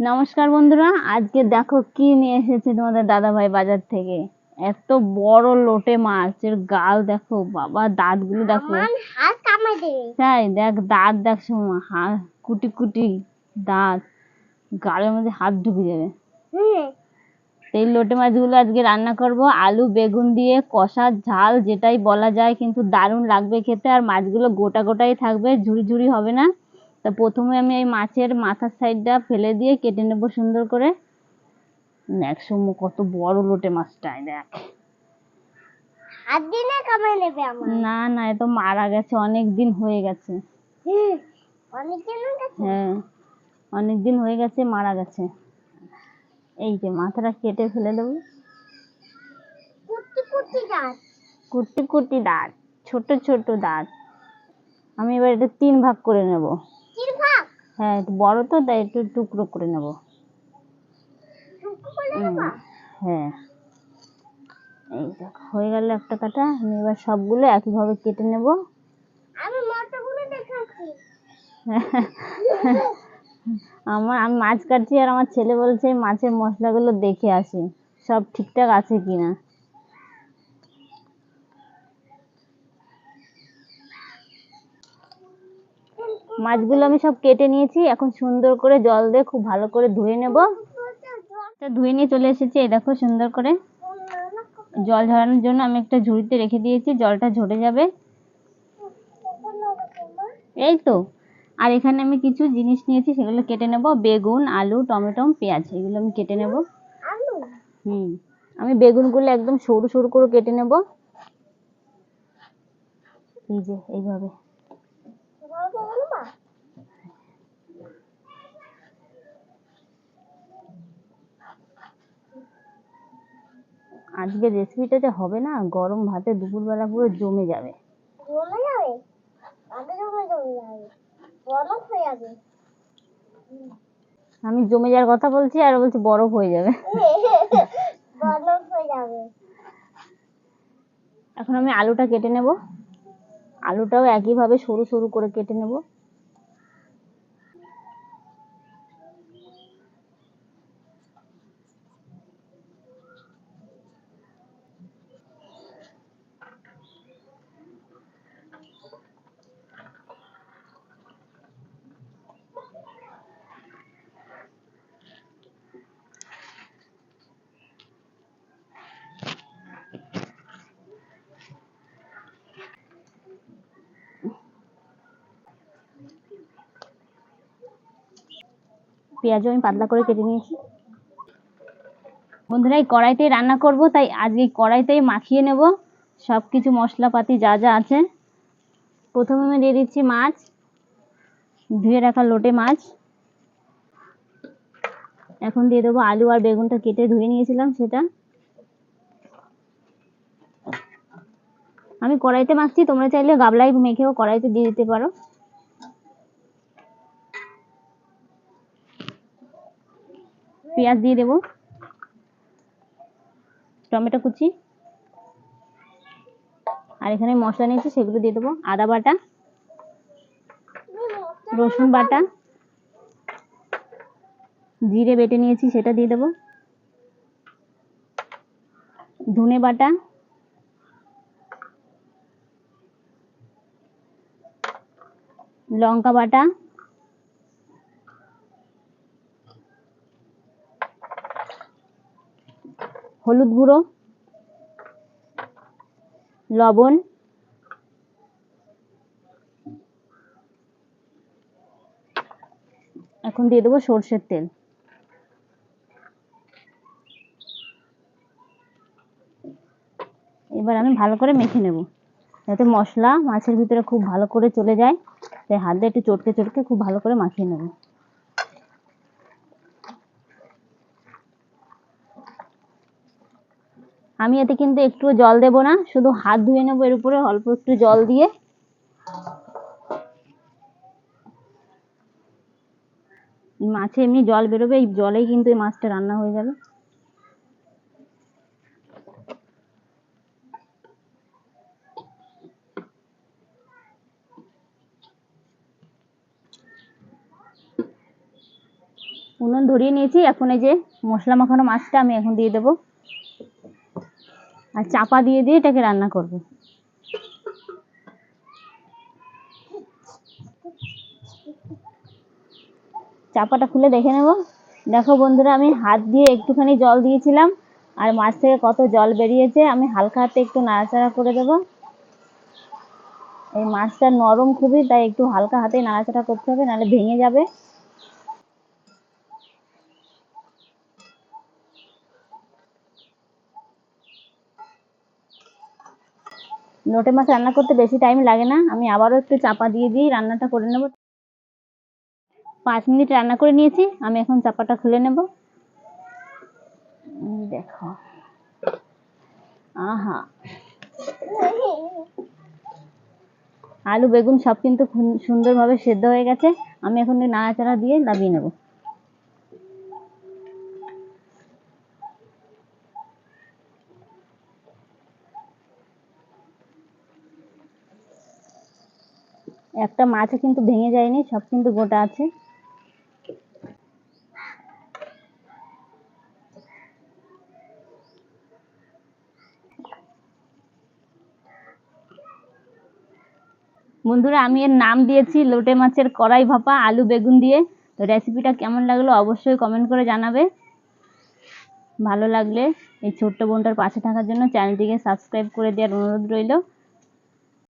নমস্কার বন্ধুরা আজকে দেখো কি নিয়ে এসেছি তোমাদের দাদা ভাই বাজার থেকে। এত বড় লোটে মাছ এর গাল দেখো বাবা দাঁতগুলো দেখো। তাই দেখ দাঁত দেখ সোমা হাত কুটি কুটি দাঁত গালের মধ্যে হাত ঢুকে যাবে। হুম। এই লোটে মাছগুলো আজকে রান্না করব আলু বেগুন দিয়ে কষা ঝাল যেটাই বলা যায় কিন্তু দারুণ লাগবে খেতে আর মাছগুলো গোটা গোটাই থাকবে ঝুরি ঝুরি হবে না। তা প্রথমে আমি এই মাছের মাথার সাইডটা ফেলে দিয়ে কেটে নেব সুন্দর করে। দেখ সমু কত বড় লোটে মাছটা এই দেখ। না না এ তো মারা গেছে অনেক দিন হয়ে গেছে। হ্যাঁ অনেক দিন হয়ে গেছে মারা গেছে। এই যে মাথাটা কেটে ফেলে দেবো। কুটি কুটি দাঁত ছোট ছোট দাঁত আমি এবার এটা তিন ভাগ করে নেব। হ্যাঁ একটু বড় তো তাই একটু টুকরো করে নেব। হ্যাঁ। এই দেখ হয়ে গেল একটা কাটা আমি এবার সবগুলো একইভাবে কেটে নেব। আমি আমার আমি মাছ কাটছি আর আমার ছেলে বলছে মাছের মশলাগুলো দেখে আসি সব ঠিকঠাক আছে কিনা? মাছগুলো আমি সব কেটে নিয়েছি। এখন সুন্দর করে জল দিয়ে খুব ভালো করে ধুয়ে নেব। ধুয়ে নিয়ে চলে এসেছি, এই দেখো সুন্দর করে। জল ঝরানোর জন্য আমি একটা ঝুড়িতে রেখে দিয়েছি, জলটা ঝরে যাবে। এই তো। আর এখানে আমি কিছু জিনিস নিয়েছি, সেগুলো কেটে নেব। বেগুন, আলু, টমেটো, পেঁয়াজ, এগুলো আমি কেটে নেব। হুম। আমি বেগুনগুলো একদম সরু সরু করে কেটে নেব। এই যে, এইভাবে। আজকে রেসিপিটা যে হবে না গরম ভাতে দুপুরবেলা পুরো জমে যাবে। জমে যাবে? আগে জমে জমে যাবে বরফ হয়ে যাবে। আমি জমে যাওয়ার কথা বলছি আর বলছি বরফ হয়ে যাবে। বরফ হয়ে যাবে। এখন আমি আলুটা কেটে নেব। আলুটাও একইভাবে সরু সরু করে কেটে নেব। পেঁয়াজও আমি পাতলা করে কেটে নিয়েছি। বন্ধুরা, এই কড়াইতেই রান্না করব, তাই আজকে কড়াইতেই মাখিয়ে নেব। সব কিছু মশলাপাতি যা যা আছে। প্রথমে আমি দিয়ে দিচ্ছি মাছ, ধুয়ে রাখা লোটে মাছ। এখন দিয়ে দেবো আলু আর বেগুনটা কেটে ধুয়ে নিয়েছিলাম সেটা। আমি কড়াইতে মাখছি, তোমরা চাইলে গাবলাই মেখেও কড়াইতে দিয়ে দিতে পারো। পেঁয়াজ দিয়ে দেবো। টমেটো কুচি। আর এখানে মশলা নিয়েছি, সেগুলো দিয়ে দেবো। আদা বাটা, রসুন বাটা, জিরে বেটে নিয়েছি, সেটা দিয়ে দেবো। ধনে বাটা, লঙ্কা বাটা হলুদ গুঁড়ো, লবণ, এখন দিয়ে দেবো সর্ষের তেল। এবার আমি ভালো করে মেখে নেব, যাতে মশলা মাছের ভিতরে খুব ভালো করে চলে যায়, তাই হাত দিয়ে একটু চটকে চটকে খুব ভালো করে মাখিয়ে নেব। আমি এতে কিন্তু একটু জল দেব না, শুধু হাত ধুয়ে নেব এর উপরে, অল্প একটু জল দিয়ে। মাছে এমনি জল বেরোবে, এই জলেই কিন্তু এই মাছটা রান্না হয়ে যাবে। উনুন ধরিয়ে নিয়েছি, এখন এই যে মশলা মাখানো মাছটা আমি এখন দিয়ে দেবো। আর চাপা দিয়ে দিয়ে এটাকে রান্না করব। চাপাটা খুলে দেখে নেব। দেখো বন্ধুরা, আমি হাত দিয়ে একটুখানি জল দিয়েছিলাম, আর মাছ থেকে কত জল বেরিয়েছে, আমি হালকা হাতে একটু নাড়াচাড়া করে দেবো। এই মাছটা নরম খুবই, তাই একটু হালকা হাতে নাড়াচাড়া করতে হবে, নাহলে ভেঙে যাবে। লোটে মাছ রান্না করতে বেশি টাইম লাগে না। আমি আবারও একটু চাপা দিয়ে দিয়ে রান্নাটা করে নেব। পাঁচ মিনিট রান্না করে নিয়েছি, আমি এখন চাপাটা খুলে নেব। দেখো। আহা। আলু, বেগুন সব কিন্তু সুন্দরভাবে সেদ্ধ হয়ে গেছে। আমি এখন নাড়াচাড়া দিয়ে নামিয়ে নেব। একটা মাছও কিন্তু ভেঙে যায়নি, সব কিন্তু গোটা আছে। বন্ধুরা, আমি এর নাম দিয়েছি লোটে মাছের কড়াই ভাপা, আলু বেগুন দিয়ে। তো রেসিপিটা কেমন লাগল অবশ্যই কমেন্ট করে জানাবে। ভালো লাগলে এই ছোট্ট বোনটার পাশে থাকার জন্য চ্যানেলটিকে সাবস্ক্রাইব করে দেওয়ার অনুরোধ রইল।